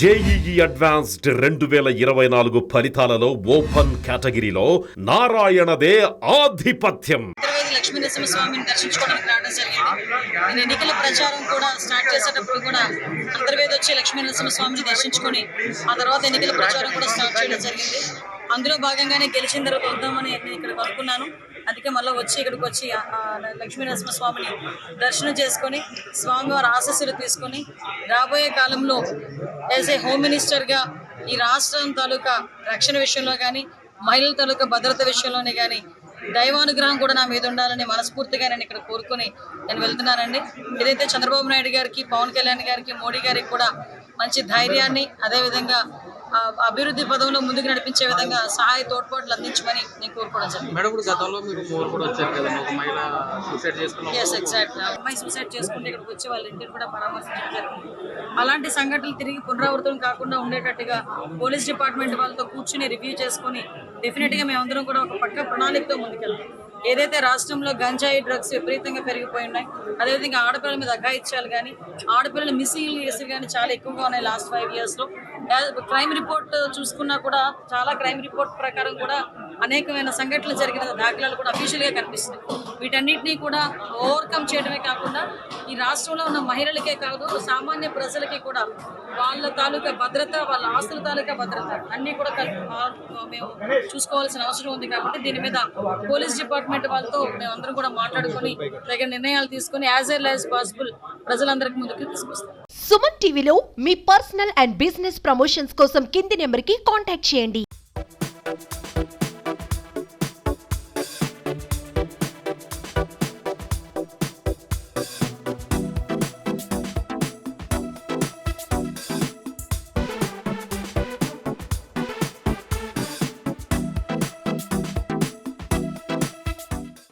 JEE advanced రెండు వేల ఇరవై నాలుగు ఫలితాలలో ఓపెన్ కేటగిరీలో నారాయణదే ఆధిపత్యం. అంతర్వేది దర్శించుకోవడానికి రావడం జరిగింది. నేను ఎన్నికల ప్రచారం కూడా స్టార్ట్ చేసేటప్పుడు కూడా అంతర్వేది వచ్చి లక్ష్మీ నరసింహస్వామిని దర్శించుకొని ఆ తర్వాత ఎన్నికల ప్రచారం కూడా స్టార్ట్ చేయడం జరిగింది. అందులో భాగంగానే గెలిచిన తర్వాత వద్దామని నేను ఇక్కడ కనుక్కున్నాను అందుకే మళ్ళీ వచ్చి ఇక్కడికి వచ్చి ఆ- స్వామిని లక్ష్మీ నరసింహస్వామిని దర్శనం చేసుకొని స్వామివారి ఆశస్సులు తీసుకొని రాబోయే కాలంలో యాజ్ ఏ హోమ్ మినిస్టర్గా ఈ రాష్ట్రం తాలూకా రక్షణ విషయంలో కానీ మహిళల తాలూకా భద్రత విషయంలోనే కానీ దైవానుగ్రహం కూడా నా మీద ఉండాలని మనస్ఫూర్తిగా నేను ఇక్కడ కోరుకొని నేను వెళ్తున్నానండి. ఏదైతే చంద్రబాబు నాయుడు గారికి పవన్ కళ్యాణ్ గారికి మోడీ గారికి కూడా మంచి ధైర్యాన్ని అదేవిధంగా అభివృద్ధి పదంలో ముందుకు నడిపించే విధంగా సహాయ తోడ్పాట్లు అందించమని నేను కోరుకోవడం జరిగింది. అమ్మాయి సూసైడ్ చేసుకుంటే ఇక్కడికి వచ్చి వాళ్ళ ఇంటిని కూడా పరామర్శించడం జరిగింది అలాంటి సంఘటనలు తిరిగి పునరావృతం కాకుండా ఉండేటట్టుగా పోలీస్ డిపార్ట్మెంట్ వాళ్ళతో కూర్చుని రివ్యూ చేసుకొని డెఫినెట్గా మేమందరం కూడా ఒక పక్క ప్రణాళికతో ముందుకెళ్తాం. ఏదైతే రాష్ట్రంలో గంజాయి డ్రగ్స్ విపరీతంగా పెరిగిపోయి ఉన్నాయి అదేవిధంగా ఆడపిల్లల మీద అఘాయిత్యాలు కానీ ఆడపిల్లల మిస్సింగ్ కేసులు కానీ చాలా ఎక్కువగా ఉన్నాయి లాస్ట్ ఫైవ్ ఇయర్స్లో. క్రైమ్ రిపోర్ట్ చూసుకున్నా కూడా చాలా క్రైమ్ రిపోర్ట్ ప్రకారం కూడా అనేకమైన సంఘటనలు జరిగిన దాఖలాలు కూడా అఫీషియల్గా కనిపిస్తున్నాయి. వీటన్నిటినీ కూడా ఓవర్కమ్ చేయడమే కాకుండా ఈ రాష్ట్రంలో ఉన్న మహిళలకే కాదు సామాన్య ప్రజలకి కూడా వాళ్ళ తాలూకా భద్రత వాళ్ళ ఆస్తుల తాలూకా భద్రత అన్నీ కూడా మేము చూసుకోవాల్సిన అవసరం ఉంది కాబట్టి దీని మీద పోలీస్ డిపార్ట్మెంట్ వాళ్ళతో మేమందరం కూడా మాట్లాడుకొని తగిన నిర్ణయాలు తీసుకొని యాజ్ ఎల్ యాజ్ పాసిబుల్ ప్రజలందరికీ ముందుకు తీసుకొస్తాం. సుమన్ టీవీలో మీ పర్సనల్ అండ్ బిజినెస్ ప్రమోషన్స్ కోసం కింది నెంబర్కి కాంటాక్ట్ చేయండి.